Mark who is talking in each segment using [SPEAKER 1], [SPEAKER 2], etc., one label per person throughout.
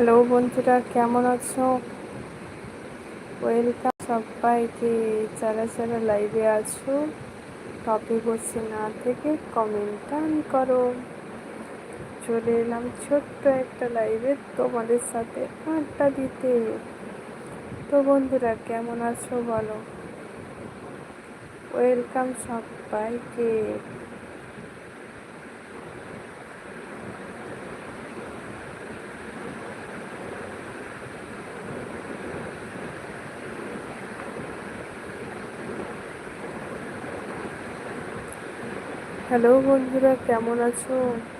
[SPEAKER 1] Hello বন্ধুরা, কেমন আছো? ওয়েলকাম সবাইকে। যারা যারা লাইভে আছো টপিক হচ্ছে না থেকে কমেন্ট ডান করো। চলে এলাম ছোট্ট একটা লাইভে তোমাদের সাথে আড্ডা দিতে। তো বন্ধুরা, কেমন আছো বলো? ওয়েলকাম সবাইকে। হ্যালো বন্ধুরা, কেমন আছো?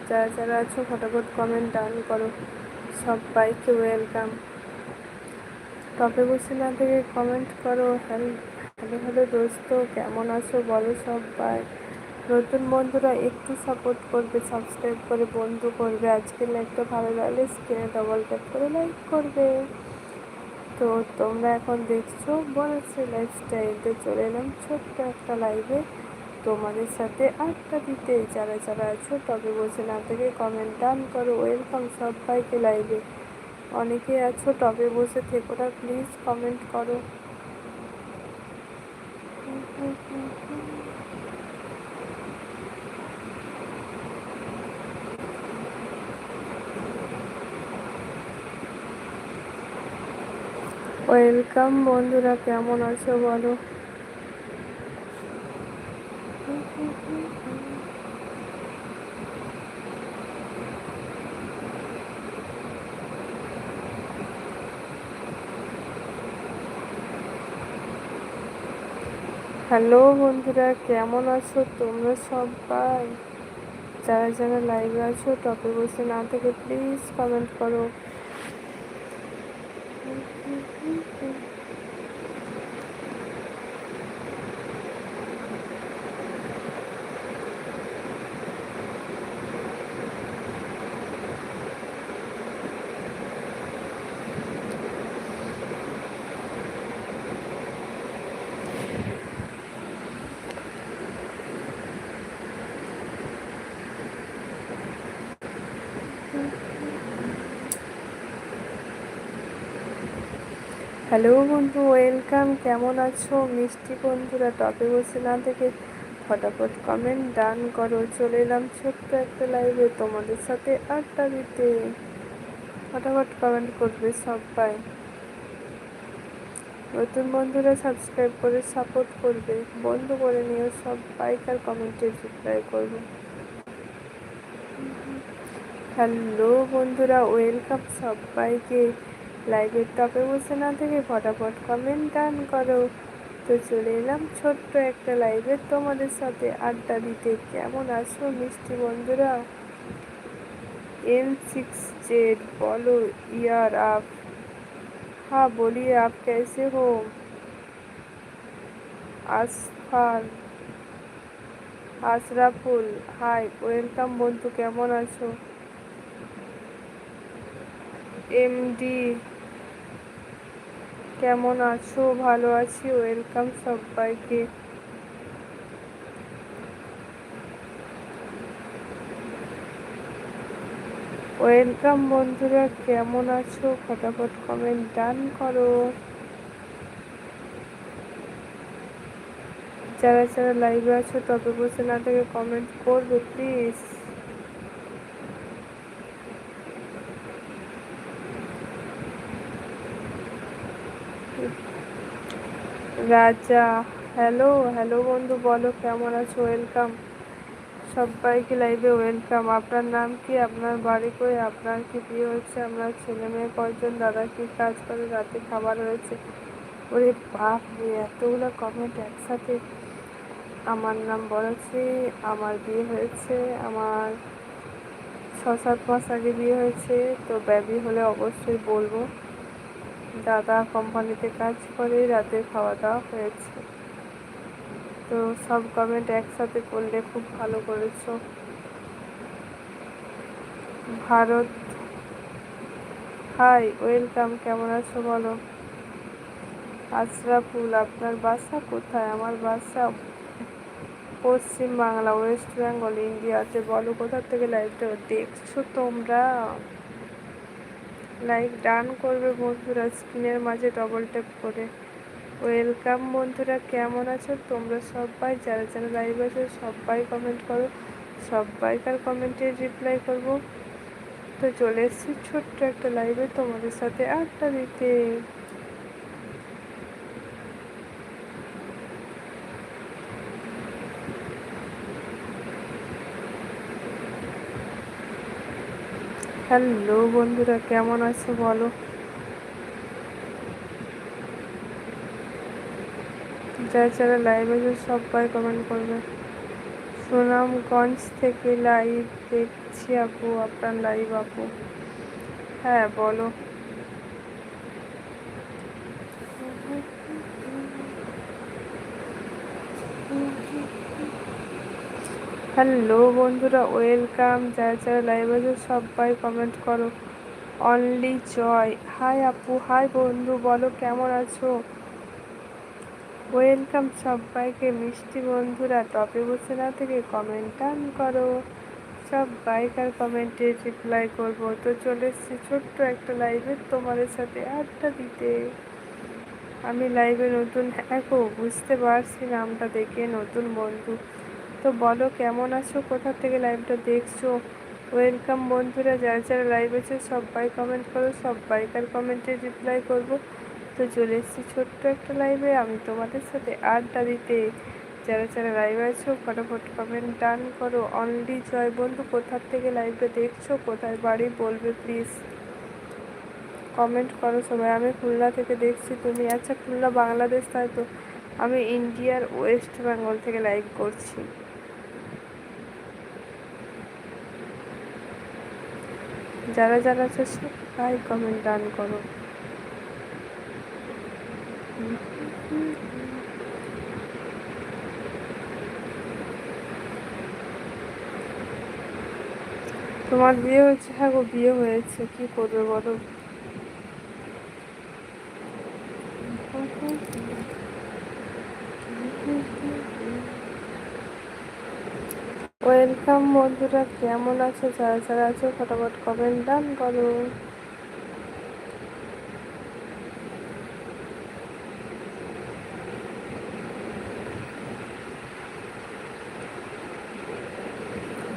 [SPEAKER 1] যারা যারা আছো, ফটাফট কমেন্ট ডান করো। সবাইকে ওয়েলকাম টপে বসে না থেকে কমেন্ট করো। হ্যালো হ্যালো দোস্ত, কেমন আছো? বলো সবাই। নতুন বন্ধুরা, একটু সাপোর্ট করবে সাবস্ক্রাইব করে বন্ধু করবে। আজকের লাইভটা ভালো লাগলে স্ক্রিনে ডবল ট্যাপ করে লাইক করবে। তো তোমরা এখন দেখছ বলেছে লাইফস্টাইলতে চলে এলাম ছোট্ট একটা লাইভে তোমাদের সাথে আড্ডা দিতে যারা যারা আছো, তবে বসে না থেকে কমেন্ট ডান করো। ওয়েলকাম সবাইকে লাইভে অনেকে আছো টবে বসে থেকো না প্লিজ কমেন্ট করো। ওয়েলকাম বন্ধুরা, কেমন আছো বলো? হ্যালো বন্ধুরা, কেমন আছো? তোমরা সবাই? যারা যারা লাইভে আছো টপে বসে না থেকে প্লিজ কমেন্ট করো। হ্যালো বন্ধু, ওয়েলকাম। কেমন আছো? মিষ্টি বন্ধুরা টপে বসে না থেকে ফটাফট কমেন্ট ডান করো। চলে এলাম ছোট্ট একটা লাইভে তোমাদের সাথে আড্ডা দিতে। ফটাফট কমেন্ট করবে সবাই। নতুন বন্ধুরা সাবস্ক্রাইব করে সাপোর্ট করবে। বন্ধু করে নিও সবাইকার কমেন্টের রিপ্লাই করবে। হ্যালো বন্ধুরা, ওয়েলকাম সবাইকে। লাইকের টপে বসে না থেকে ফটাফট কমেন্ট টান করো। তো চলে এলাম ছোট্ট একটা লাইভে তোমাদের সাথে আড্ডা দিতে কেমন আছো মিষ্টি বন্ধুরা? এম সিক্স জেড বলো, ইয়ার আপ। হা বলি, আপ কেসে হো? আসফান আশরাফুল হাই ওয়েলকাম বন্ধু, কেমন আছো? এমডি কেমন আছো? ভালো আছি। ওয়েলকাম সবাইকে। ওয়েলকাম বন্ধুরা, কেমন আছো? ফটাফট কমেন্ট ডান করো। যারা যারা লাইভে আছো তবে বসে না থেকে কমেন্ট করবে প্লিজ রাজা হ্যালো হ্যালো বন্ধু, বলো কেমন আছো? ওয়েলকাম সবাইকে লাইভে ওয়েলকাম আপনার নাম কি? আপনার বাড়ি করে আপনার কি বিয়ে হয়েছে? আপনার ছেলে মেয়ে কয়জন? দাদা কি কাজ করে? রাতে খাবার হয়েছে ওরে বাপ রে, এতগুলো কমেন্ট একসাথে। আমার নাম বলেছি, আমার বিয়ে হয়েছে, আমার ছ সাত মাস আগে বিয়ে হয়েছে, তো ব্যাবি হলে অবশ্যই বলব। দাদা কোম্পানিতে কাজ করে, রাতে খাওয়া দাওয়া হয়েছে। তো সব কমেন্ট একসাথে করলে খুব ভালো করেছ। ভারত হাই ওয়েলকাম কেমন আছো বলো? আশরাফুল, আপনার বাসা কোথায়? আমার বাসা পশ্চিম বাংলা, ওয়েস্ট বেঙ্গল, ইন্ডিয়াতে। বলো কোথা থেকে লাইভটা দেখছ তোমরা? লাইক ডান করবে বন্ধুরা, স্ক্রিনের মাঝে ডবল ট্যাপ করে। ওয়েলকাম বন্ধুরা, কেমন আছো? তোমরা সবাই, যারা যারা লাইভ আছো, সবাই কমেন্ট করো। সবাইকার কমেন্টে রিপ্লাই করব। তো চলে এসেছি ছোট্ট একটা লাইভে তোমাদের সাথে আড্ডা দিতে। হ্যালো বন্ধুরা, কেমন আছো বলো? যারা যারা লাইভ আছে সবাই কমেন্ট করবে। সুনামগঞ্জ থেকে লাইভ দেখছি আপু, আপনার লাইভ আপু। হ্যাঁ বলো। হ্যালো বন্ধুরা, ওয়েলকাম, যারা যারা লাইভ আছে সবাই কমেন্ট করো। অনলি জয় হাই আপু হাই বন্ধু, বলো কেমন আছো? ওয়েলকাম সবাইকে, মিষ্টি বন্ধুরা টপে বসে না থেকে কমেন্ট টান করো। সব বাইকার কমেন্টে রিপ্লাই করব। তো চলে এসছি ছোট্ট একটা লাইভে তোমাদের সাথে আড্ডা দিতে। আমি লাইভে নতুন হ্যাঁ বুঝতে পারছি নামটা দেখে নতুন বন্ধু। তো বলো, কেমন আছো? কোথা থেকে লাইভটা দেখছ? ওয়েলকাম বন্ধুরা, যারা যারা লাইভ আছে সবাই কমেন্ট করো, সবাইকার কমেন্টে রিপ্লাই করব। তো চলে এসেছি ছোট্ট একটা লাইভে আমি তোমাদের সাথে আড্ডা দিতে। যারা যারা লাইভ আছো, ফটাফট কমেন্ট ডান করো। অনলি জয় বন্ধু কোথার থেকে লাইভটা দেখছ? কোথায় বাড়ি বলবে প্লিজ কমেন্ট করো সবাই। আমি খুলনা থেকে দেখছি, তুমি আচ্ছা খুলনা বাংলাদেশ তাই তো। আমি ইন্ডিয়ার ওয়েস্ট বেঙ্গল থেকে লাইভ করছি। যারা যারা আছে সবাই কমেন্ট ডান করো। তোমার বিয়ে হয়েছে? হ্যাঁ গো, বিয়ে হয়েছে। কি করবে বলো? ওয়েলকাম বন্ধুরা, কেমন আছো? যারা যারা আছো, ফটাফট কমেন্ট ডান করো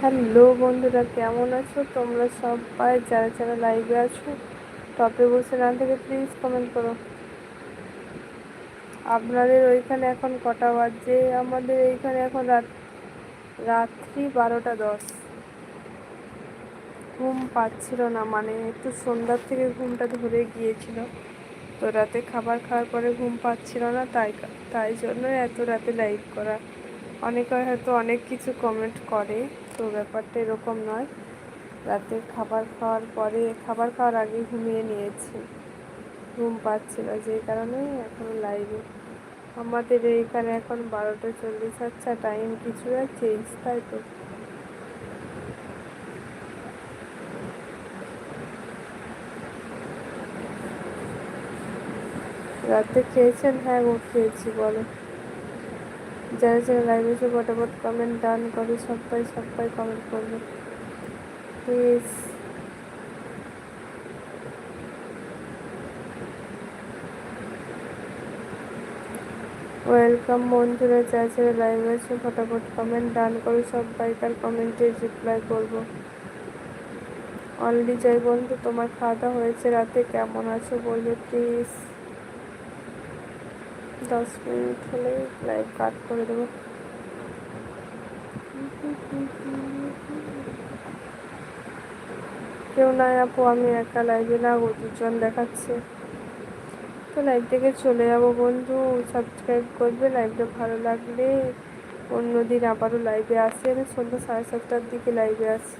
[SPEAKER 1] হ্যালো বন্ধুরা, কেমন আছো? তোমরা সবাই যারা যারা লাইভে আছো টপে বসে না থেকে প্লিজ কমেন্ট করো। আপনাদের ওইখানে এখন কটা বাজে? আমাদের এইখানে এখন রাত রাত্রি বারোটা দশ। ঘুম পাচ্ছিল না মানে একটু সন্ধ্যার থেকে ঘুমটা ধরে গিয়েছিল। তো রাতে খাবার খাওয়ার পরে ঘুম পাচ্ছিল না, তাই তাই জন্য এত রাতে লাইভ করা। অনেকে হয়তো অনেক কিছু কমেন্ট করে, তো ব্যাপারটা এরকম নয়। রাতে খাবার খাওয়ার পরে, খাবার খাওয়ার আগে ঘুমিয়ে নিয়েছি। ঘুম পাচ্ছিল যেই কারণে এখন লাইভে আমাদের এইখানে এখন বারোটা চল্লিশ আচ্ছা টাইম কিছু চেঞ্জ তাই তো। রাতে খেয়েছেন? হ্যাঁ গো, খেয়েছি, বলো। যারা যারা লাইভ এসে ফটাফট কমেন্ট ডান করে সবাই সবাই কমেন্ট করবে। প্লিজ ওয়েলকাম বন্ধুরা যা যারা লাইভ আছে ফটাফট কমেন্ট ডান করে সব বাইকার কমেন্টে রিপ্লাই করব। অনলি যাই বন্ধু, তোমার খাওয়া দাওয়া হয়েছে, রাতে কেমন আছো বলবে প্লিজ দশ মিনিট হলে লাইভ কাট করে দেবো। কেউ নাই আপু, আমি একা লাইভে না, ও দুজন দেখাচ্ছে। তো লাইভ থেকে চলে যাব বন্ধু। সাবস্ক্রাইব করবে লাইভটা ভালো লাগলে। অন্যদিন আবারও লাইভে আসি আমি। সন্ধ্যা সাড়ে সাতটার দিকে লাইভে আসি।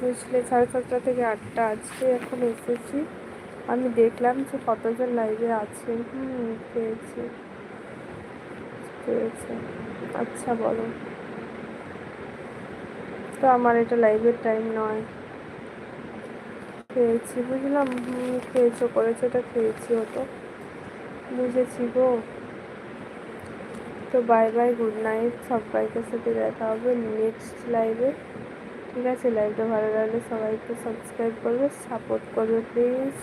[SPEAKER 1] বুঝলে? সাড়ে সাতটা থেকে আটটা আজকে এখন এসেছি। আমি দেখলাম যে কতজন লাইভে আছে। হুম, পেয়েছি। পেয়েছে। আচ্ছা বলো। তো আমার এটা লাইভের টাইম নয়। খেয়েছি, বুঝলাম খেয়েছো, করেছ, এটা খেয়েছি হতো বুঝেছি গো। তো বাই বাই গুড নাইট সবাইকে সাথে দেখা হবে নেক্সট লাইভে ঠিক আছে লাইভটা ভালো লাগলে সবাইকে সাবস্ক্রাইব করবে সাপোর্ট করবে প্লিজ